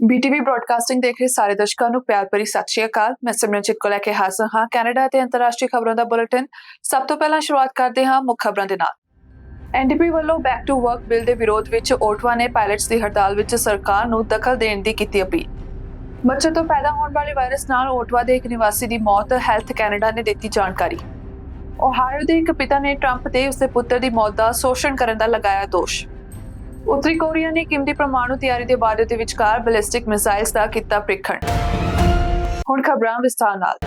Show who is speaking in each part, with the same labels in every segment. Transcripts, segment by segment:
Speaker 1: ਬੀਟੀਵੀ broadcasting ਦੇਖ ਰਹੇ ਸਾਰੇ ਦਰਸ਼ਕਾਂ ਨੂੰ ਪਿਆਰ ਭਰੀ ਸਤਿ ਸ਼੍ਰੀ ਅਕਾਲ। ਮੈਂ ਸਿਮਰਨਜੀਤ ਕੋ ਲੈ ਕੇ ਹਾਜ਼ਰ ਹਾਂ। ਕੈਨੇਡਾ ਅਤੇ ਅੰਤਰਰਾਸ਼ਟਰੀ ਖਬਰਾਂ ਦਾ ਬੁਲੇਟਿਨ। ਸਭ ਤੋਂ ਪਹਿਲਾਂ ਸ਼ੁਰੂਆਤ ਕਰਦੇ ਹਾਂ ਮੁੱਖ ਖਬਰਾਂ ਦੇ ਨਾਲ। ਐਨਡੀਪੀ ਵੱਲੋਂ ਬੈਕ ਟੂ ਵਰਕ ਬਿੱਲ ਦੇ ਵਿਰੋਧ ਵਿੱਚ ਓਟਵਾ ਨੇ ਪਾਇਲਟਸ ਦੀ ਹੜਤਾਲ ਵਿੱਚ ਸਰਕਾਰ ਨੂੰ ਦਖਲ ਦੇਣ ਦੀ ਕੀਤੀ ਅਪੀਲ। ਬੱਚੇ ਤੋਂ ਪੈਦਾ ਹੋਣ ਵਾਲੇ ਵਾਇਰਸ ਨਾਲ ਓਟਵਾ ਦੇ ਇੱਕ ਨਿਵਾਸੀ ਦੀ ਮੌਤ ਹੈਲਥ ਕੈਨੇਡਾ ਨੇ ਦਿੱਤੀ ਜਾਣਕਾਰੀ। ਓਹਾਇਓ ਦੇ ਇੱਕ ਪਿਤਾ ਨੇ ਟਰੰਪ ਤੇ ਉਸਦੇ ਪੁੱਤਰ ਦੀ ਮੌਤ ਦਾ ਸ਼ੋਸ਼ਣ ਕਰਨ ਦਾ ਲਗਾਇਆ ਦੋਸ਼। ਉੱਤਰੀ ਕੋਰੀਆ ਨੇ ਕੀਮਤੀ ਪ੍ਰਮਾਣੂ ਤਿਆਰੀ ਦੇ ਵਾਅਦੇ ਦੇ ਵਿਚਕਾਰ ਬੈਲਿਸਟਿਕ ਮਿਜ਼ਾਈਲਸ ਦਾ ਕੀਤਾ ਪ੍ਰੀਖਣ। ਹੁਣ ਖਬਰਾਂ ਵਿਸਥਾਰ ਨਾਲ।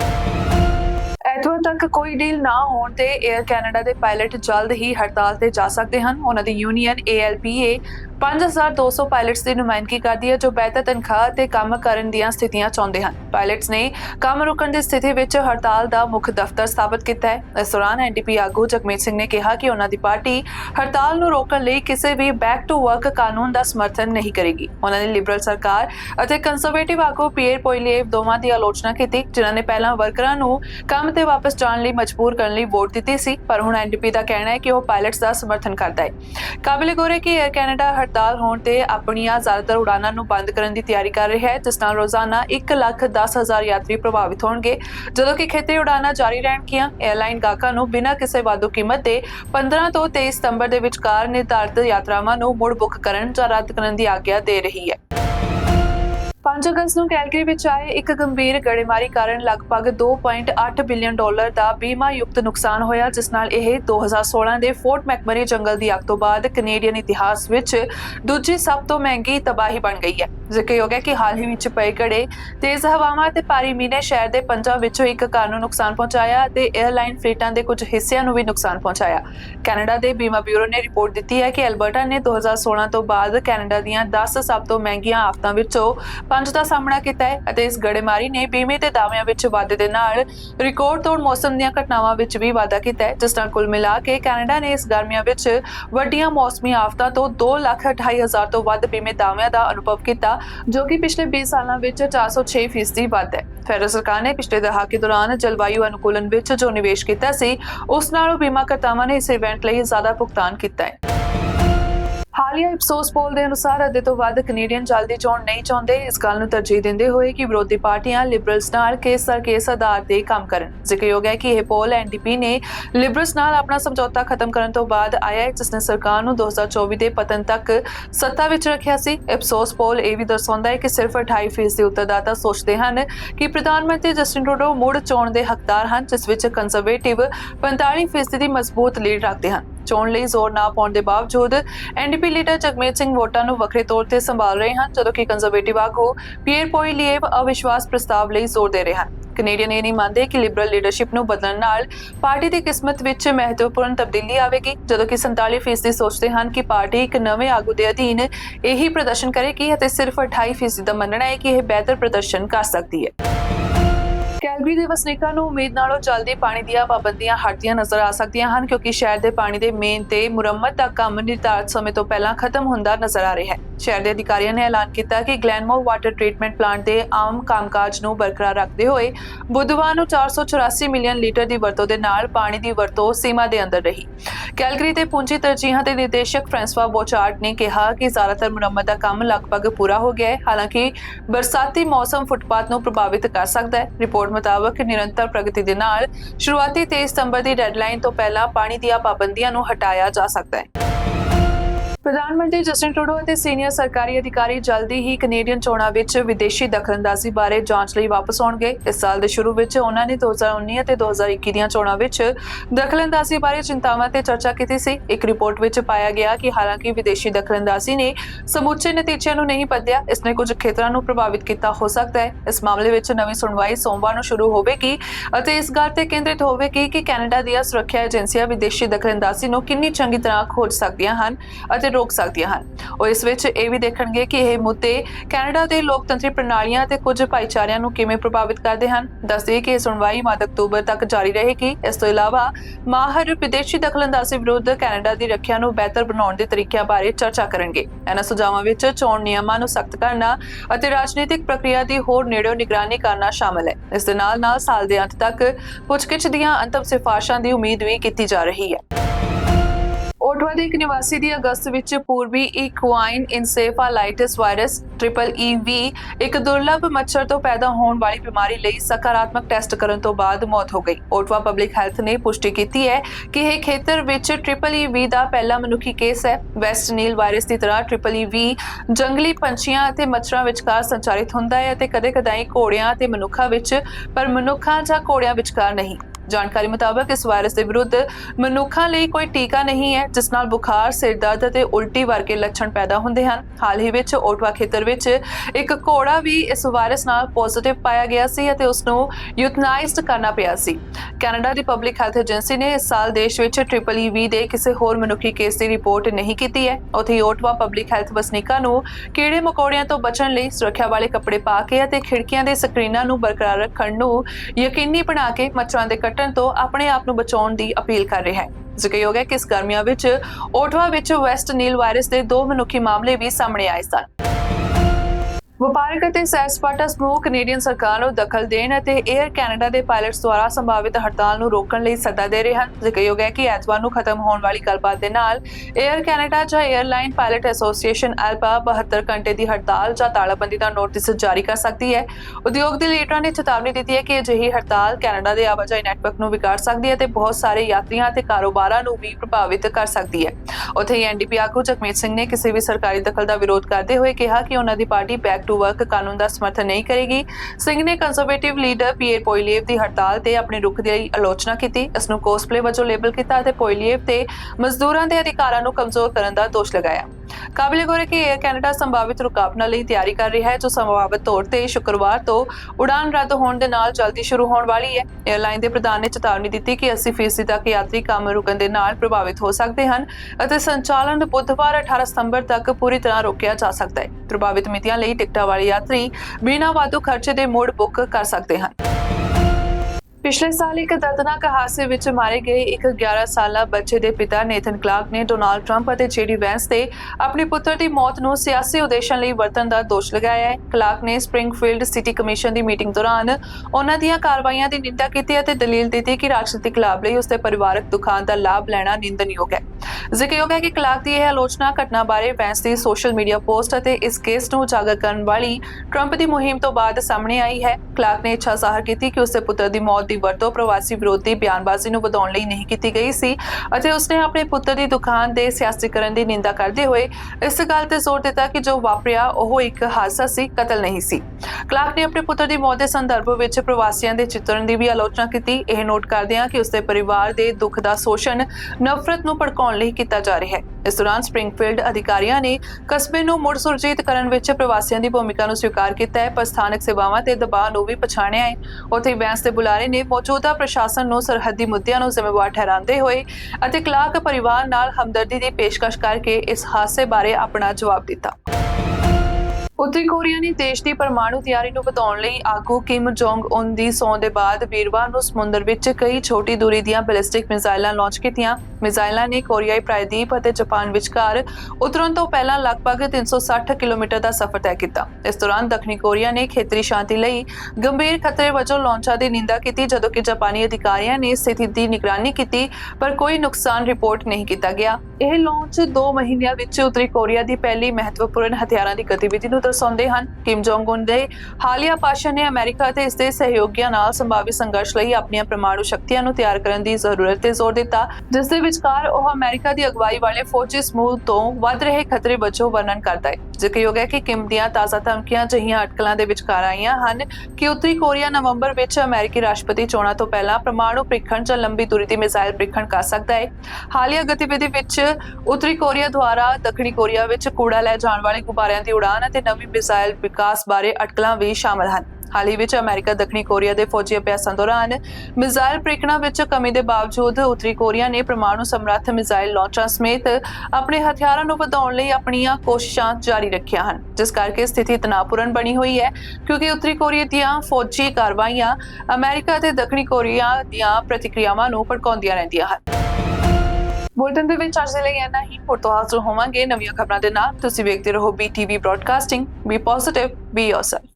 Speaker 1: ਐਤਵਾਰ ਤੱਕ ਕੋਈ ਡੀਲ ਨਾ ਹੋਣ ਤੇ 에ਅਰ ਕੈਨੇਡਾ ਦੇ ਪਾਇਲਟ ਜਲਦ ਹੀ ਹੜਤਾਲ ਤੇ ਜਾ ਸਕਦੇ ਹਨ। ਉਹਨਾਂ ਦੀ ਯੂਨੀਅਨ ALPA 5200 ਪਾਇਲਟਸ ਦੀ ਨੁਮਾਇੰਦਗੀ ਕਰਦੀ ਹੈ, ਜੋ ਬਿਹਤਰ ਤਨਖਾਹ ਤੇ ਕੰਮ ਕਰਨ ਦੀਆਂ ਸਥਿਤੀਆਂ ਚਾਹੁੰਦੇ ਹਨ। ਪਾਇਲਟਸ ਨੇ ਕੰਮ ਰੁਕਣ ਦੀ ਸਥਿਤੀ ਵਿੱਚ ਹੜਤਾਲ ਦਾ ਮੁੱਖ ਦਫ਼ਤਰ ਸਥਾਪਿਤ ਕੀਤਾ ਹੈ। ਇਸ ਦੌਰਾਨ ਐਨਡੀਪੀ ਆਗੂ ਜਗਮੀਤ ਸਿੰਘ ਨੇ ਕਿਹਾ ਕਿ ਉਹਨਾਂ ਦੀ ਪਾਰਟੀ ਹੜਤਾਲ ਨੂੰ ਰੋਕਣ ਲਈ ਕਿਸੇ ਵੀ ਬੈਕ ਟੂ ਵਰਕ ਕਾਨੂੰਨ ਦਾ ਸਮਰਥਨ ਨਹੀਂ ਕਰੇਗੀ। ਉਹਨਾਂ ਨੇ ਲਿਬਰਲ ਸਰਕਾਰ ਅਤੇ ਕੰਜ਼ਰਵੇਟਿਵ ਆਗੂ ਪੀਅਰ ਪੋਇਲੀਏਵ ਦੋਵਾਂ ਦੀ ਆਲੋਚਨਾ ਕੀਤੀ, ਜਿਨ੍ਹਾਂ ਨੇ ਪਹਿਲਾਂ ਵਰਕਰਾਂ ਨੂੰ ਕੰਮ ਤੇ ਵਾਪਸ ਜਾਣ ਲਈ ਮਜਬੂਰ ਕਰਨ ਲਈ ਵੋਟ ਦਿੱਤੀ ਸੀ, ਪਰ ਹੁਣ ਐਨਡੀਪੀ ਦਾ ਕਹਿਣਾ ਹੈ ਕਿ ਉਹ ਪਾਇਲਟਸ ਦਾ ਸਮਰਥਨ ਕਰਦਾ ਹੈ। ਕਾਬਿਲੇ ਗੌਰ ਹੈ ਕਿ 에ਅਰ ਕੈਨੇਡਾ ਹੜਤਾਲ ਹੋਣ ਤੇ ਆਪਣੀਆਂ ਜ਼ਿਆਦਾਤਰ ਉਡਾਨਾਂ ਨੂੰ ਬੰਦ ਕਰਨ ਦੀ ਤਿਆਰੀ ਕਰ ਰਿਹਾ ਹੈ, ਜਿਸ ਨਾਲ ਰੋਜ਼ਾਨਾ 1 ਲੱਖ 10 ਹਜ਼ਾਰ ਯਾਤਰੀ ਪ੍ਰਭਾਵਿਤ ਹੋਣਗੇ। ਜਦੋਂ ਕਿ ਖੇਤਰੀ ਉਡਾਨਾਂ ਜਾਰੀ ਰਹਿਣਗੀਆਂ 에ਅਰਲਾਈਨ ਗਾਹਕਾਂ ਨੂੰ ਬਿਨਾਂ ਕਿਸੇ ਵਾਧੂ ਕੀਮਤ ਦੇ 15 ਤੋਂ 23 ਸਤੰਬਰ ਦੇ ਵਿਚਕਾਰ ਨਿਰਧਾਰਿਤ ਯਾਤਰਾਵਾਂ ਨੂੰ ਮੁੜ ਬੁੱਕ ਕਰਨ ਜਾਂ ਰੱਦ ਕਰਨ ਦੀ ਆਗਿਆ ਦੇ ਰਹੀ ਹੈ। 5 ਅਗਸਤ ਨੂੰ ਕੈਲਗਰੀ ਵਿੱਚ ਆਏ ਇੱਕ ਗੰਭੀਰ ਗੜੇਮਾਰੀ ਕਾਰਨ ਲਗਭਗ 2.8 ਬਿਲੀਅਨ ਡਾਲਰ ਦਾ ਬੀਮਾ ਯੁਕਤ ਨੁਕਸਾਨ ਹੋਇਆ, ਜਿਸ ਨਾਲ ਇਹ 2016 ਦੇ ਫੋਰਟ ਮੈਕਮਰੀ ਜੰਗਲ ਦੀ ਅੱਗ ਤੋਂ ਬਾਅਦ ਕੈਨੇਡੀਅਨ ਇਤਿਹਾਸ ਵਿੱਚ ਦੂਜੀ ਸਭ ਤੋਂ ਮਹਿੰਗੀ ਤਬਾਹੀ ਬਣ ਗਈ ਹੈ। ਜ਼ਿਕਰਯੋਗ ਹੈ ਕਿ ਹਾਲ ਹੀ ਵਿੱਚ ਪਏ ਘੜੇ ਤੇਜ਼ ਹਵਾਵਾਂ ਅਤੇ ਭਾਰੀ ਮੀਂਹ ਨੇ ਸ਼ਹਿਰ ਦੇ ਪੰਜਾਂ ਵਿੱਚੋਂ ਇੱਕ ਘਰ ਨੂੰ ਨੁਕਸਾਨ ਪਹੁੰਚਾਇਆ ਅਤੇ 에ਅਰਲਾਈਨ ਫਲੀਟਾਂ ਦੇ ਕੁਝ ਹਿੱਸਿਆਂ ਨੂੰ ਵੀ ਨੁਕਸਾਨ ਪਹੁੰਚਾਇਆ। ਕੈਨੇਡਾ ਦੇ ਬੀਮਾ ਬਿਊਰੋ ਨੇ ਰਿਪੋਰਟ ਦਿੱਤੀ ਹੈ ਕਿ ਅਲਬਰਟਾ ਨੇ 2016 ਤੋਂ ਬਾਅਦ ਕੈਨੇਡਾ ਦੀਆਂ 10 ਸਭ ਤੋਂ ਮਹਿੰਗੀਆਂ ਆਫਤਾਂ ਵਿੱਚੋਂ ਪੰਜ ਦਾ ਸਾਹਮਣਾ ਕੀਤਾ ਹੈ ਅਤੇ ਇਸ ਗੜੇਮਾਰੀ ਨੇ ਬੀਮੇ ਦੇ ਦਾਅਵਿਆਂ ਵਿੱਚ ਵਾਧੇ ਦੇ ਨਾਲ ਰਿਕਾਰਡ ਤੋੜ ਮੌਸਮ ਦੀਆਂ ਘਟਨਾਵਾਂ ਵਿੱਚ ਵੀ ਵਾਧਾ ਕੀਤਾ ਹੈ ਜਿਸ ਨਾਲ ਕੁੱਲ ਮਿਲਾ ਕੇ ਕੈਨੇਡਾ ਨੇ ਇਸ ਗਰਮੀਆਂ ਵਿੱਚ ਵੱਡੀਆਂ ਮੌਸਮੀ ਆਫਤਾਂ ਤੋਂ 2,28,000 ਤੋਂ ਵੱਧ ਬੀਮੇ ਦਾਅਵਿਆਂ ਦਾ ਅਨੁਭਵ ਕੀਤਾ ਜੋ ਕਿ ਪਿਛਲੇ 20 ਸਾਲਾਂ ਵਿੱਚ 406 ਫੀਸਦੀ ਵੱਧ ਹੈ। ਫੈਡਰਲ ਸਰਕਾਰ ਨੇ ਪਿਛਲੇ ਦਹਾਕੇ ਦੌਰਾਨ ਜਲਵਾਯੂ ਅਨੁਕੂਲਨ ਵਿੱਚ ਜੋ ਨਿਵੇਸ਼ ਕੀਤਾ ਸੀ, ਉਸ ਨਾਲੋਂ ਬੀਮਾ ਕਰਤਾਵਾਂ ਨੇ ਇਸ ਇਵੈਂਟ ਲਈ ਜ਼ਿਆਦਾ ਭੁਗਤਾਨ ਕੀਤਾ ਹੈ। ਹਾਲੀਆ ਇਪਸੋਸ ਪੋਲ ਦੇ ਅਨੁਸਾਰ ਅੱਧੇ ਤੋਂ ਵੱਧ ਕੈਨੇਡੀਅਨ ਜਲਦੀ ਚੋਣ ਨਹੀਂ ਚਾਹੁੰਦੇ। ਇਸ ਗੱਲ ਨੂੰ ਤਰਜੀਹ ਦਿੰਦੇ ਹੋਏ ਕਿ ਵਿਰੋਧੀ ਪਾਰਟੀਆਂ ਲਿਬਰਲਸ ਨਾਲ ਕੇਸ ਸਰ ਕੇਸ ਆਧਾਰ ਤੇ ਕੰਮ ਕਰਨ। ਜ਼ਿਕਰਯੋਗ ਹੈ ਕਿ ਇਹ ਪੋਲ ਐਨਡੀਪੀ ਨੇ ਲਿਬਰਲਸ ਨਾਲ ਆਪਣਾ ਸਮਝੌਤਾ ਖਤਮ ਕਰਨ ਤੋਂ ਬਾਅਦ ਆਇਆ ਹੈ, ਜਿਸ ਨੇ ਸਰਕਾਰ ਨੂੰ 2024 ਦੇ ਪਤਨ ਤੱਕ ਸੱਤਾ ਵਿੱਚ ਰੱਖਿਆ ਸੀ। ਇਪਸੋਸ ਪੋਲ ਇਹ ਵੀ ਦਰਸਾਉਂਦਾ ਹੈ ਕਿ ਸਿਰਫ 28% ਦੇ ਉੱਤਰਦਾਤਾ ਸੋਚਦੇ ਹਨ ਕਿ ਪ੍ਰਧਾਨ ਮੰਤਰੀ ਜਸਟਿਨ ਟਰੂਡੋ ਮੁੜ ਚੋਣ ਦੇ ਹੱਕਦਾਰ ਹਨ, ਜਿਸ ਵਿੱਚ ਕੰਜ਼ਰਵੇਟਿਵ 45% ਦੀ ਮਜ਼ਬੂਤ ਲੀਡ ਰੱਖਦੇ ਹਨ। ਚੋਣ ਲਈ ਜ਼ੋਰ ਨਾ ਪਾਉਣ ਦੇ ਬਾਵਜੂਦ ਐਨਡੀਪੀ ਲੀਡਰ ਜਗਮੀਤ ਸਿੰਘ ਵੋਟਾਂ ਨੂੰ ਵੱਖਰੇ ਤੌਰ ਤੇ ਸੰਭਾਲ ਰਹੇ ਹਨ, ਜਦੋਂ ਕਿ ਕੰਜ਼ਰਵੇਟਿਵ ਆਗੂ ਪੀਅਰ ਪੋਇਲੀਏਵ ਅਵਿਸ਼ਵਾਸ ਪ੍ਰਸਤਾਵ ਲਈ ਜ਼ੋਰ ਦੇ ਰਹੇ ਹਨ। ਕੈਨੇਡੀਅਨ ਇਹ ਨਹੀਂ ਮੰਨਦੇ ਕਿ ਲਿਬਰਲ ਲੀਡਰਸ਼ਿਪ ਨੂੰ ਬਦਲਣ ਨਾਲ ਪਾਰਟੀ ਦੀ ਕਿਸਮਤ ਵਿੱਚ ਮਹੱਤਵਪੂਰਨ ਤਬਦੀਲੀ ਆਵੇਗੀ, ਜਦੋਂ ਕਿ 47% ਸੋਚਦੇ ਹਨ ਕਿ ਪਾਰਟੀ ਇੱਕ ਨਵੇਂ ਆਗੂ ਦੇ ਅਧੀਨ ਇਹੀ ਪ੍ਰਦਰਸ਼ਨ ਕਰੇਗੀ ਅਤੇ ਸਿਰਫ 28% ਦਾ ਮੰਨਣਾ ਹੈ ਕਿ ਇਹ ਬਿਹਤਰ ਪ੍ਰਦਰਸ਼ਨ ਕਰ ਸਕਦੀ ਹੈ। ਕੈਲਗਰੀ ਦੇ ਵਸਨੀਕਾਂ ਨੂੰ ਉਮੀਦ ਨਾਲੋਂ ਜਲਦੀ ਪਾਣੀ ਦੀਆਂ ਪਾਬੰਦੀਆਂ ਹਟਦੀਆਂ ਨਜ਼ਰ ਆ ਸਕਦੀਆਂ ਹਨ, ਕਿਉਂਕਿ ਸ਼ਹਿਰ ਦੇ ਪਾਣੀ ਦੇ ਮੇਨ ਤੇ ਮੁਰੰਮਤ ਦਾ ਕੰਮ ਨਿਰਧਾਰਤ ਸਮੇਂ ਤੋਂ ਪਹਿਲਾਂ ਖਤਮ ਹੁੰਦਾ ਨਜ਼ਰ ਆ ਰਿਹਾ ਹੈ। ਸ਼ਹਿਰ ਦੇ ਅਧਿਕਾਰੀਆਂ ਨੇ ਐਲਾਨ ਕੀਤਾ ਕਿ ਗਲੈਨਮੋਰ ਵਾਟਰ ਟ੍ਰੀਟਮੈਂਟ ਪਲਾਂਟ ਦੇ ਆਮ ਕੰਮਕਾਜ ਨੂੰ ਬਰਕਰਾਰ ਰੱਖਦੇ ਹੋਏ ਬੁੱਧਵਾਰ ਨੂੰ 484 ਮਿਲੀਅਨ ਲੀਟਰ ਦੀ ਵਰਤੋਂ ਦੇ ਨਾਲ ਪਾਣੀ ਦੀ ਵਰਤੋਂ ਸੀਮਾ ਦੇ ਅੰਦਰ ਰਹੀ। ਕੈਲਗਰੀ ਦੇ ਪੂੰਜੀ ਤਰਜੀਹਾਂ ਦੇ ਨਿਰਦੇਸ਼ਕ ਫ੍ਰਾਂਸਵਾ ਬੋਚਾਰਡ ਨੇ ਕਿਹਾ ਕਿ ਜ਼ਿਆਦਾਤਰ ਮੁਰੰਮਤ ਦਾ ਕੰਮ ਲਗਭਗ ਪੂਰਾ ਹੋ ਗਿਆ ਹੈ, ਹਾਲਾਂਕਿ ਬਰਸਾਤੀ ਮੌਸਮ ਫੁੱਟਪਾਥ ਨੂੰ ਪ੍ਰਭਾਵਿਤ ਕਰ ਸਕਦਾ ਹੈ। ਰਿਪੋਰਟ ਮੁਤਾਬਕ ਨਿਰੰਤਰ ਪ੍ਰਗਤੀ ਦੇ ਨਾਲ ਸ਼ੁਰੂਆਤੀ 23 ਸਤੰਬਰ ਦੀ ਡੈਡਲਾਈਨ ਤੋਂ ਪਹਿਲਾਂ ਪਾਣੀ ਦੀਆਂ ਪਾਬੰਦੀਆਂ ਨੂੰ ਹਟਾਇਆ ਜਾ ਸਕਦਾ ਹੈ। ਪ੍ਰਧਾਨ ਮੰਤਰੀ ਜਸਟਿਨ ਟਰੂਡੋ ਅਤੇ ਸੀਨੀਅਰ ਸਰਕਾਰੀ ਅਧਿਕਾਰੀ ਜਲਦੀ ਹੀ ਕੈਨੇਡੀਅਨ ਚੋਣਾਂ ਵਿੱਚ ਵਿਦੇਸ਼ੀ ਦਖਲਅੰਦਾਜ਼ੀ ਬਾਰੇ ਜਾਂਚ ਲਈ ਵਾਪਸ ਆਉਣਗੇ। ਇਸ ਸਾਲ ਦੇ ਸ਼ੁਰੂ ਵਿੱਚ ਉਹਨਾਂ ਨੇ 2019 ਅਤੇ 2021 ਦੀਆਂ ਚੋਣਾਂ ਵਿੱਚ ਦਖਲਅੰਦਾਜ਼ੀ ਬਾਰੇ ਚਿੰਤਾਵਾਂ ਤੇ ਚਰਚਾ ਕੀਤੀ ਸੀ। ਇੱਕ ਰਿਪੋਰਟ ਵਿੱਚ ਪਾਇਆ ਗਿਆ ਕਿ ਹਾਲਾਂਕਿ ਵਿਦੇਸ਼ੀ ਦਖਲਅੰਦਾਜ਼ੀ ਨੇ ਸਮੁੱਚੇ ਨਤੀਜਿਆਂ ਨੂੰ ਨਹੀਂ ਬਦਲਿਆ ਇਸ ਨੇ ਕੁਝ ਖੇਤਰਾਂ ਨੂੰ ਪ੍ਰਭਾਵਿਤ ਕੀਤਾ ਹੋ ਸਕਦਾ ਹੈ। ਇਸ ਮਾਮਲੇ ਵਿੱਚ ਨਵੀਂ ਸੁਣਵਾਈ ਸੋਮਵਾਰ ਨੂੰ ਸ਼ੁਰੂ ਹੋਵੇਗੀ ਅਤੇ ਇਸ ਗੱਲ ਤੇ ਕੇਂਦਰਿਤ ਹੋਵੇਗੀ ਕਿ ਕੈਨੇਡਾ ਦੀਆਂ ਸੁਰੱਖਿਆ ਏਜੰਸੀਆਂ ਵਿਦੇਸ਼ੀ ਦਖਲਅੰਦਾਜ਼ੀ ਨੂੰ ਕਿੰਨੀ ਚੰਗੀ ਤਰ੍ਹਾਂ ਖੋਜ ਸਕਦੀਆਂ ਹਨ ਅਤੇ ਰੋਕ ਸਕਦੀਆਂ ਹਨ। ਉਹ ਇਸ ਵਿੱਚ ਇਹ ਵੀ ਦੇਖਣਗੇ ਕਿ ਇਹ ਮੁੱਦੇ ਕੈਨੇਡਾ ਦੇ ਲੋਕਤੰਤਰੀ ਪ੍ਰਣਾਲੀਆਂ ਤੇ ਕੁਝ ਭਾਈਚਾਰਿਆਂ ਨੂੰ ਕਿਵੇਂ ਪ੍ਰਭਾਵਿਤ ਕਰਦੇ ਹਨ। ਦੱਸਦੇ ਕਿ ਇਹ ਸੁਣਵਾਈ ਮੱਧ ਅਕਤੂਬਰ ਤੱਕ ਜਾਰੀ ਰਹੇਗੀ। ਇਸ ਤੋਂ ਇਲਾਵਾ ਮਾਹਰ ਵਿਦੇਸ਼ੀ ਦਖਲਅੰਦਾਜ਼ੀ ਵਿਰੁੱਧ ਕੈਨੇਡਾ ਦੀ ਰੱਖਿਆ ਨੂੰ ਬਿਹਤਰ ਬਣਾਉਣ ਦੇ ਤਰੀਕਿਆਂ ਬਾਰੇ ਚਰਚਾ ਕਰਨਗੇ। ਇਹਨਾਂ ਸੁਝਾਵਾਂ ਵਿੱਚ ਚੋਣ ਨਿਯਮਾਂ ਨੂੰ ਸਖਤ ਕਰਨਾ ਅਤੇ ਰਾਜਨੀਤਿਕ ਪ੍ਰਕਿਰਿਆ ਦੀ ਹੋਰ ਨੇੜਿਓਂ ਨਿਗਰਾਨੀ ਕਰਨਾ ਸ਼ਾਮਲ ਹੈ। ਇਸ ਦੇ ਨਾਲ ਨਾਲ ਸਾਲ ਦੇ ਅੰਤ ਤੱਕ ਪੁੱਛਗਿੱਛ ਦੀਆਂ ਅੰਤਮ ਸਿਫਾਰਸ਼ਾਂ ਦੀ ਉਮੀਦ ਵੀ ਕੀਤੀ ਜਾ ਰਹੀ ਹੈ। ਓਟਵਾ ਦੇ ਇੱਕ ਨਿਵਾਸੀ ਦੀ ਅਗਸਤ ਵਿੱਚ ਪੂਰਬੀ equine encephalitis virus triple EV ਇੱਕ ਦੁਰਲੱਭ ਮੱਛਰ ਤੋਂ ਪੈਦਾ ਹੋਣ ਵਾਲੀ ਬਿਮਾਰੀ ਲਈ ਸਕਾਰਾਤਮਕ ਟੈਸਟ ਕਰਨ ਤੋਂ ਬਾਅਦ ਮੌਤ ਹੋ ਗਈ। ਓਟਵਾ ਪਬਲਿਕ ਹੈਲਥ ਨੇ ਪੁਸ਼ਟੀ ਕੀਤੀ ਹੈ ਕਿ ਇਹ ਖੇਤਰ ਵਿੱਚ ਟ੍ਰਿਪਲ ਈਵੀ ਦਾ ਪਹਿਲਾ ਮਨੁੱਖੀ ਕੇਸ ਹੈ। ਵੈਸਟ ਨੀਲ ਵਾਇਰਸ ਦੀ ਤਰ੍ਹਾਂ ਟ੍ਰਿਪਲ ਈਵੀ ਜੰਗਲੀ ਪੰਛੀਆਂ ਅਤੇ ਮੱਛਰਾਂ ਵਿਚਕਾਰ ਸੰਚਾਰਿਤ ਹੁੰਦਾ ਹੈ ਅਤੇ ਕਦੇ-ਕਦਾਈ ਘੋੜਿਆਂ ਅਤੇ ਮਨੁੱਖਾਂ ਵਿੱਚ, ਪਰ ਮਨੁੱਖਾਂ ਜਾਂ ਘੋੜਿਆਂ ਵਿਚਕਾਰ ਨਹੀਂ। ਜਾਣਕਾਰੀ ਮੁਤਾਬਕ ਇਸ ਵਾਇਰਸ ਦੇ ਵਿਰੁੱਧ ਮਨੁੱਖਾਂ ਲਈ ਕੋਈ ਟੀਕਾ ਨਹੀਂ ਹੈ, ਜਿਸ ਨਾਲ ਬੁਖਾਰ, ਸਿਰ ਦਰਦ ਅਤੇ ਉਲਟੀ ਵਰਗੇ ਲੱਛਣ ਪੈਦਾ ਹੁੰਦੇ ਹਨ। ਹਾਲ ਹੀ ਵਿੱਚ ਓਟਵਾ ਖੇਤਰ ਵਿੱਚ ਇੱਕ ਘੋੜਾ ਵੀ ਇਸ ਵਾਇਰਸ ਨਾਲ ਪੋਜ਼ਿਟਿਵ ਪਾਇਆ ਗਿਆ ਸੀ ਅਤੇ ਉਸ ਨੂੰ ਯੂਥਨਾਈਜ਼ਡ ਕਰਨਾ ਪਿਆ ਸੀ। ਕੈਨੇਡਾ ਦੀ ਪਬਲਿਕ ਹੈਲਥ ਏਜੰਸੀ ਨੇ ਇਸ ਸਾਲ ਦੇਸ਼ ਵਿੱਚ ਟ੍ਰਿਪਲ ਈਵੀ ਦੇ ਕਿਸੇ ਹੋਰ ਮਨੁੱਖੀ ਕੇਸ ਦੀ ਰਿਪੋਰਟ ਨਹੀਂ ਕੀਤੀ ਹੈ। ਉੱਥੇ ਹੀ ਓਟਵਾ ਪਬਲਿਕ ਹੈਲਥ ਵਸਨੀਕਾਂ ਨੂੰ ਕੀੜੇ ਮਕੌੜਿਆਂ ਤੋਂ ਬਚਣ ਲਈ ਸੁਰੱਖਿਆ ਵਾਲੇ ਕੱਪੜੇ ਪਾ ਕੇ ਅਤੇ ਖਿੜਕੀਆਂ ਦੇ ਸਕਰੀਨਾਂ ਨੂੰ ਬਰਕਰਾਰ ਰੱਖਣ ਨੂੰ ਯਕੀਨੀ ਬਣਾ ਕੇ ਮੱਛਰਾਂ ਦੇ ਕੱਟਣ ਤੋਂ ਆਪਣੇ ਆਪ ਨੂੰ ਬਚਾਉਣ ਦੀ ਅਪੀਲ ਕਰ ਰਿਹਾ ਹੈ। ਜ਼ਿਕਰਯੋਗ ਹੈ ਕਿ ਇਸ ਗਰਮੀਆਂ ਵਿੱਚ, ਓਟਵਾ ਵਿੱਚ ਵੈਸਟ ਨੀਲ ਵਾਇਰਸ ਦੇ ਦੋ ਮਨੁੱਖੀ ਮਾਮਲੇ ਵੀ ਸਾਹਮਣੇ ਆਏ ਸਨ। ਵਪਾਰਕ ਅਤੇ ਸੈਰ ਸਪਾਟਾ ਨੂੰ ਕੈਨੇਡੀਅਨ ਸਰਕਾਰ ਨੂੰ ਦਖਲ ਦੇਣ ਅਤੇ 에ਅਰ ਕੈਨੇਡਾ ਦੇ ਪਾਇਲਟਸ ਦੁਆਰਾ ਸੰਭਾਵਿਤ ਹੜਤਾਲ ਨੂੰ ਰੋਕਣ ਲਈ ਸੱਦਾ ਦੇ ਰਹੇ ਹਨ। ਜ਼ਿਕਰਯੋਗ ਹੈ ਕਿ ਐਤਵਾਰ ਨੂੰ ਖਤਮ ਹੋਣ ਵਾਲੀ ਗੱਲਬਾਤ ਦੇ ਨਾਲ 에ਅਰ ਕੈਨੇਡਾ ਜਾਂ 에ਅਰਲਾਈਨ ਪਾਇਲਟ ਐਸੋਸੀਏਸ਼ਨ ਐਲਪਾ 72 ਘੰਟੇ ਦੀ ਹੜਤਾਲ ਜਾਂ ਤਾਲਾਬੰਦੀ ਦਾ ਨੋਟਿਸ ਜਾਰੀ ਕਰ ਸਕਦੀ ਹੈ। ਉਦਯੋਗ ਦੇ ਲੀਡਰਾਂ ਨੇ ਚੇਤਾਵਨੀ ਦਿੱਤੀ ਹੈ ਕਿ ਅਜਿਹੀ ਹੜਤਾਲ ਕੈਨੇਡਾ ਦੇ ਆਵਾਜਾਈ ਨੈਟਵਰਕ ਨੂੰ ਵਿਗਾੜ ਸਕਦੀ ਹੈ ਤੇ ਬਹੁਤ ਸਾਰੇ ਯਾਤਰੀਆਂ ਅਤੇ ਕਾਰੋਬਾਰਾਂ ਨੂੰ ਵੀ ਪ੍ਰਭਾਵਿਤ ਕਰ ਸਕਦੀ ਹੈ। ਉੱਥੇ ਐਨਡੀਪੀ ਆਗੂ ਜਗਮੀਤ ਸਿੰਘ ਨੇ ਕਿਸੇ ਵੀ ਸਰਕਾਰੀ ਦਖਲ ਦਾ ਵਿਰੋਧ ਕਰਦੇ ਹੋਏ ਕਿਹਾ ਕਿ ਉਹਨਾਂ ਦੀ ਪਾਰਟੀ ਬੈਕ ਟੂ ਵਰਕ ਕਾਨੂੰਨ ਦਾ ਸਮਰਥਨ ਨਹੀਂ ਕਰੇਗੀ। ਸਿੰਘ ਨੇ ਕੰਜ਼ਰਵੇਟਿਵ ਲੀਡਰ ਪੀਏਰ ਪੋਇਲੀਏਵ ਦੀ ਹੜਤਾਲ ਤੇ ਆਪਣੇ ਰੁਖ ਦੀ ਆਲੋਚਨਾ ਕੀਤੀ। ਇਸ ਨੂੰ ਕੋਸਪਲੇ ਵਜੋਂ ਲੇਬਲ ਕੀਤਾ ਅਤੇ ਪੋਇਲੀਏਵ ਤੇ ਮਜ਼ਦੂਰਾਂ ਦੇ ਅਧਿਕਾਰਾਂ ਨੂੰ ਕਮਜ਼ੋਰ ਕਰਨ ਦਾ ਦੋਸ਼ ਲਗਾਇਆ। ਕਾਬਿਲੇ ਗੌਰ ਹੈ ਕਿ 에ਅਰ ਕੈਨੇਡਾ ਸੰਭਾਵਿਤ ਰੁਕਾਵਟਾਂ ਲਈ ਤਿਆਰੀ ਕਰ ਰਿਹਾ ਹੈ, ਜੋ ਸੰਭਾਵਿਤ ਤੌਰ ਤੇ ਸ਼ੁੱਕਰਵਾਰ ਤੋਂ ਉਡਾਨ ਰੱਦ ਹੋਣ ਦੇ ਨਾਲ ਜਲਦੀ ਸ਼ੁਰੂ ਹੋਣ ਵਾਲੀ ਹੈ। 에ਅਰਲਾਈਨ ਦੇ ਪ੍ਰਧਾਨ ਨੇ ਚੇਤਾਵਨੀ ਦਿੱਤੀ ਕਿ 80% ਤੱਕ ਯਾਤਰੀ ਕੰਮ ਰੁਕਣ ਦੇ ਨਾਲ ਪ੍ਰਭਾਵਿਤ ਹੋ ਸਕਦੇ ਹਨ ਅਤੇ ਸੰਚਾਲਨ ਬੁੱਧਵਾਰ 18 ਸਤੰਬਰ ਤੱਕ ਪੂਰੀ ਤਰ੍ਹਾਂ ਰੋਕਿਆ ਜਾ ਸਕਦਾ ਹੈ। ਪ੍ਰਭਾਵਿਤ ਮਿਤੀਆਂ ਲਈ ਟਿਕਟਾਂ ਵਾਲੇ ਯਾਤਰੀ ਬਿਨਾਂ ਵਾਧੂ ਖਰਚੇ ਦੇ ਮੋਡ ਬੁੱਕ ਕਰ ਸਕਦੇ ਹਨ। ਪਿਛਲੇ ਸਾਲ ਇੱਕ ਦਰਦਨਾਕ ਹਾਦਸੇ ਵਿੱਚ ਮਾਰੇ ਗਏ ਇੱਕ 11 ਸਾਲਾ ਬੱਚੇ ਦੇ ਪਿਤਾ ਨੇਥਨ ਕਲਾਰਕ ਨੇ ਡੋਨਾਲਡ ਟਰੰਪ ਅਤੇ ਜੇਡੀ ਵੈਂਸ ਤੇ ਆਪਣੇ ਪੁੱਤਰ ਦੀ ਮੌਤ ਨੂੰ ਸਿਆਸੀ ਉਦੇਸ਼ਾਂ ਲਈ ਵਰਤਣ ਦਾ ਦੋਸ਼ ਲਗਾਇਆ ਹੈ। ਕਲਾਰਕ ਨੇ ਸਪ੍ਰਿੰਗਫੀਲਡ ਸਿਟੀ ਕਮਿਸ਼ਨ ਦੀ ਮੀਟਿੰਗ ਦੌਰਾਨ ਉਹਨਾਂ ਦੀਆਂ ਕਾਰਵਾਈਆਂ ਦੀ ਨਿੰਦਾ ਕੀਤੀ ਅਤੇ ਦਲੀਲ ਦਿੱਤੀ ਕਿ ਰਾਜਨੀਤਿਕ ਲਾਭ ਲਈ ਉਸਦੇ ਪਰਿਵਾਰਕ ਦੁੱਖਾਂ ਦਾ ਲਾਭ ਲੈਣਾ ਨਿੰਦਨਯੋਗ ਹੈ। ਜ਼ਿਕਰਯੋਗ ਹੈ ਕਿ ਕਲਾਕ ਦੀ ਇਹ ਆਲੋਚਨਾ ਘਟਨਾ ਬਾਰੇ ਵੈਂਸ ਦੀ ਸੋਸ਼ਲ ਮੀਡੀਆ ਪੋਸਟ ਅਤੇ ਇਸ ਕੇਸ ਨੂੰ ਉਜਾਗਰ ਕਰਨ ਵਾਲੀ ਟਰੰਪ ਦੀ ਮੁਹਿੰਮ ਤੋਂ ਬਾਅਦ ਸਾਹਮਣੇ ਆਈ ਹੈ। ਕਲਾਰਕ ਨੇ ਇੱਛਾ ਜ਼ਾਹਰ ਕੀਤੀ ਕਿ ਉਸਦੇ ਪੁੱਤਰ ਦੀ ਮੌਤ ਦੀ ਵਰਤੋਂ ਪ੍ਰਵਾਸੀ ਵਿਰੋਧੀ ਬਿਆਨਬਾਜ਼ੀ ਨੂੰ ਵਧਾਉਣ ਲਈ ਨਹੀਂ ਕੀਤੀ ਗਈ ਸੀ ਅਤੇ ਉਸਨੇ ਆਪਣੇ ਪੁੱਤਰ ਦੀ ਦੁਕਾਨ ਦੇ ਸਿਆਸੀਕਰਨ ਦੀ ਨਿੰਦਾ ਕਰਦੇ ਹੋਏ ਇਸ ਗੱਲ ਤੇ ਜ਼ੋਰ ਦਿੱਤਾ ਕਿ ਜੋ ਵਾਪਰਿਆ, ਉਹ ਇੱਕ ਹਾਦਸਾ ਸੀ, ਕਤਲ ਨਹੀਂ ਸੀ। ਕਲਾਕ ਨੇ ਆਪਣੇ ਪੁੱਤਰ ਦੀ ਮੌਤ ਦੇ ਸੰਦਰਭ ਵਿੱਚ ਪ੍ਰਵਾਸੀਆਂ ਦੇ ਚਿੱਤਰਨ ਦੀ ਵੀ ਆਲੋਚਨਾ ਕੀਤੀ। ਇਹ ਨੋਟ ਕਰਦਿਆਂ ਕਿ ਉਸਦੇ ਪਰਿਵਾਰ ਦੇ ਦੁੱਖ ਦਾ ਸ਼ੋਸ਼ਣ, ਨਫ਼ਰਤ ਨੂੰ ਭੜਕਾਉਣ ਲਈ ਕੀਤਾ ਜਾ ਰਿਹਾ ਹੈ। ਇਸ ਦੌਰਾਨ ਸਪ੍ਰਿੰਗਫੀਲਡ ਅਧਿਕਾਰੀਆਂ ਨੇ ਕਸਬੇ ਨੂੰ ਮੁੜ ਸੁਰਜੀਤ ਕਰਨ ਵਿੱਚ ਪ੍ਰਵਾਸੀਆਂ ਦੀ ਭੂਮਿਕਾ ਨੂੰ ਸਵੀਕਾਰ ਕੀਤਾ ਹੈ, ਪਰ ਸਥਾਨਕ ਸੇਵਾਵਾਂ ਤੇ ਦਬਾਅ ਨੂੰ ਵੀ ਪਛਾਣਿਆ ਹੈ। ਉੱਥੇ ਬੈਂਸ ਦੇ ਬੁਲਾਰੇ ਨੇ ਮੌਜੂਦਾ ਪ੍ਰਸ਼ਾਸਨ ਨੂੰ ਸਰਹੱਦੀ ਮੁੱਦਿਆਂ ਨੂੰ ਜ਼ਿੰਮੇਵਾਰ ਠਹਿਰਾਉਂਦੇ ਹੋਏ ਅਤੇ ਕਲਾਕ ਪਰਿਵਾਰ ਨਾਲ ਹਮਦਰਦੀ ਦੀ ਪੇਸ਼ਕਸ਼ ਕਰਕੇ ਇਸ ਹਾਦਸੇ ਬਾਰੇ ਆਪਣਾ ਜਵਾਬ ਦਿੱਤਾ। ਉੱਤਰੀ ਕੋਰੀਆ ਨੇ ਦੇਸ਼ ਦੀ ਪਰਮਾਣੂ ਤਿਆਰੀ ਨੂੰ ਵਧਾਉਣ ਲਈ ਆਗੂ ਕਿਮ ਜੋਂਗ ਉਨ ਦੀ ਸੌਂ ਦੇ ਬਾਅਦ ਵੀਰਵਾਰ ਨੂੰ ਸਮੁੰਦਰ ਵਿੱਚ ਕਈ ਛੋਟੀ ਦੂਰੀ ਦੀਆਂ ਬੈਲਿਸਟਿਕ ਮਿਜ਼ਾਈਲਾਂ ਲਾਂਚ ਕੀਤੀਆਂ। ਮਿਜ਼ਾਈਲਾਂ ਨੇ ਕੋਰੀਆਈ ਪ੍ਰਾਇਦੀਪ ਅਤੇ ਜਾਪਾਨ ਵਿਚਕਾਰ ਉਤਰਨ ਤੋਂ ਪਹਿਲਾਂ ਲਗਭਗ 360 ਕਿਲੋਮੀਟਰ ਦਾ ਸਫ਼ਰ ਤੈਅ ਕੀਤਾ। ਇਸ ਦੌਰਾਨ ਦੱਖਣੀ ਕੋਰੀਆ ਨੇ ਖੇਤਰੀ ਸ਼ਾਂਤੀ ਲਈ ਗੰਭੀਰ ਖਤਰੇ ਵਜੋਂ ਲਾਂਚਾਂ ਦੀ ਨਿੰਦਾ ਕੀਤੀ, ਜਦੋਂ ਕਿ ਜਾਪਾਨੀ ਅਧਿਕਾਰੀਆਂ ਨੇ ਸਥਿਤੀ ਦੀ ਨਿਗਰਾਨੀ ਕੀਤੀ, ਪਰ ਕੋਈ ਨੁਕਸਾਨ ਰਿਪੋਰਟ ਨਹੀਂ ਕੀਤਾ ਗਿਆ। ਇਹ ਲਾਂਚ 2 ਮਹੀਨਿਆਂ ਵਿੱਚ ਉੱਤਰੀ ਕੋਰੀਆ ਦੀ ਪਹਿਲੀ ਮਹੱਤਵਪੂਰਨ ਹਥਿਆਰਾਂ ਦੀ ਗਤੀਵਿਧੀ ਨੂੰ ਦਰਸਾਉਂਦੇ ਹਨ। ਕਿਮ ਜੋਂਗ ਉਨ ਦੇ ਹਾਲੀਆ ਭਾਸ਼ਣ ਨੇ ਅਮਰੀਕਾ ਅਤੇ ਇਸ ਦੇ ਸਹਿਯੋਗੀਆਂ ਨਾਲ ਸੰਭਾਵੀ ਸੰਘਰਸ਼ ਲਈ ਆਪਣੀਆਂ ਪਰਮਾਣੂ ਸ਼ਕਤੀਆਂ ਨੂੰ ਤਿਆਰ ਕਰਨ ਦੀ ਜ਼ਰੂਰਤ ਤੇ ਜ਼ੋਰ ਦਿੱਤਾ। ਜਿਸ ਦੇ ਵਿਚਕਾਰ ਉਹ ਅਮਰੀਕਾ ਦੀ ਅਗਵਾਈ ਵਾਲੇ ਫੌਜੀ ਸਮੂਹ ਤੋਂ ਵੱਧ ਰਹੇ ਖਤਰੇ ਵਜੋਂ ਵਰਣਨ ਕਰਦਾ ਹੈ। ਜ਼ਿਕਰਯੋਗ ਹੈ ਕਿ ਕਿਮ ਦੀਆਂ ਤਾਜ਼ਾ ਧਮਕੀਆਂ ਜਹੀਆਂ ਅਟਕਲਾਂ ਦੇ ਵਿਚਕਾਰ ਆਈਆਂ ਹਨ ਕਿ ਉੱਤਰੀ ਕੋਰੀਆ ਨਵੰਬਰ ਵਿੱਚ ਅਮਰੀਕੀ ਰਾਸ਼ਟਰਪਤੀ ਚੋਣਾਂ ਤੋਂ ਪਹਿਲਾਂ ਪ੍ਰਮਾਣੂ ਪ੍ਰੀਖਣ ਜਾਂ ਲੰਬੀ ਦੂਰੀ ਦੀ ਮਿਸਾਈਲ ਪ੍ਰੀਖਣ ਕਰ ਸਕਦਾ ਹੈ। ਹਾਲੀਆ ਗਤੀਵਿਧੀ ਵਿੱਚ ਉੱਤਰੀ ਕੋਰੀਆ ਦੁਆਰਾ ਦੱਖਣੀ ਕੋਰੀਆ ਵਿੱਚ ਕੂੜਾ ਲੈ ਜਾਣ ਵਾਲੇ ਗੁਬਾਰਿਆਂ ਦੀ ਉਡਾਨ ਅਤੇ ਨਵੀਂ ਮਿਸਾਈਲ ਵਿਕਾਸ ਬਾਰੇ ਅਟਕਲਾਂ ਵੀ ਸ਼ਾਮਲ ਹਨ। ਹਾਲ ਹੀ ਵਿੱਚ ਅਮਰੀਕਾ ਦੱਖਣੀ ਕੋਰੀਆ ਦੇ ਫੌਜੀ ਅਭਿਆਸਾਂ ਦੌਰਾਨ ਮਿਜ਼ਾਈਲ ਪ੍ਰੀਖਣਾ ਵਿੱਚ ਕਮੀ ਦੇ ਬਾਵਜੂਦ ਉੱਤਰੀ ਕੋਰੀਆ ਨੇ ਪਰਮਾਣੂ ਸਮਰੱਥ ਮਿਜ਼ਾਈਲ ਲਾਂਚਾਂ ਸਮੇਤ ਆਪਣੇ ਹਥਿਆਰਾਂ ਨੂੰ ਵਧਾਉਣ ਲਈ ਆਪਣੀਆਂ ਕੋਸ਼ਿਸ਼ਾਂ ਜਾਰੀ ਰੱਖੀਆਂ ਹਨ। ਜਿਸ ਕਰਕੇ ਸਥਿਤੀ ਤਣਾਅਪੂਰਨ ਬਣੀ ਹੋਈ ਹੈ ਕਿਉਂਕਿ ਉੱਤਰੀ ਕੋਰੀਆ ਦੀਆਂ ਫੌਜੀ ਕਾਰਵਾਈਆਂ ਅਮਰੀਕਾ ਅਤੇ ਦੱਖਣੀ ਕੋਰੀਆ ਦੀਆਂ ਪ੍ਰਤੀਕਿਰਿਆਵਾਂ ਨੂੰ ਭੜਕਾਉਂਦੀਆਂ ਰਹਿੰਦੀਆਂ ਹਨ। ਬੁਲਟਨ ਦੇ ਵਿੱਚ ਅੱਜ ਦੇ ਲਈ ਇੰਨਾ ਹੀ। ਹੋਰ ਤੋਂ ਹਾਜ਼ਰ ਹੋਵਾਂਗੇ ਨਵੀਆਂ ਖਬਰਾਂ ਦੇ ਨਾਲ। ਤੁਸੀਂ ਵੇਖਦੇ ਰਹੋ BTV broadcasting be positive be yourself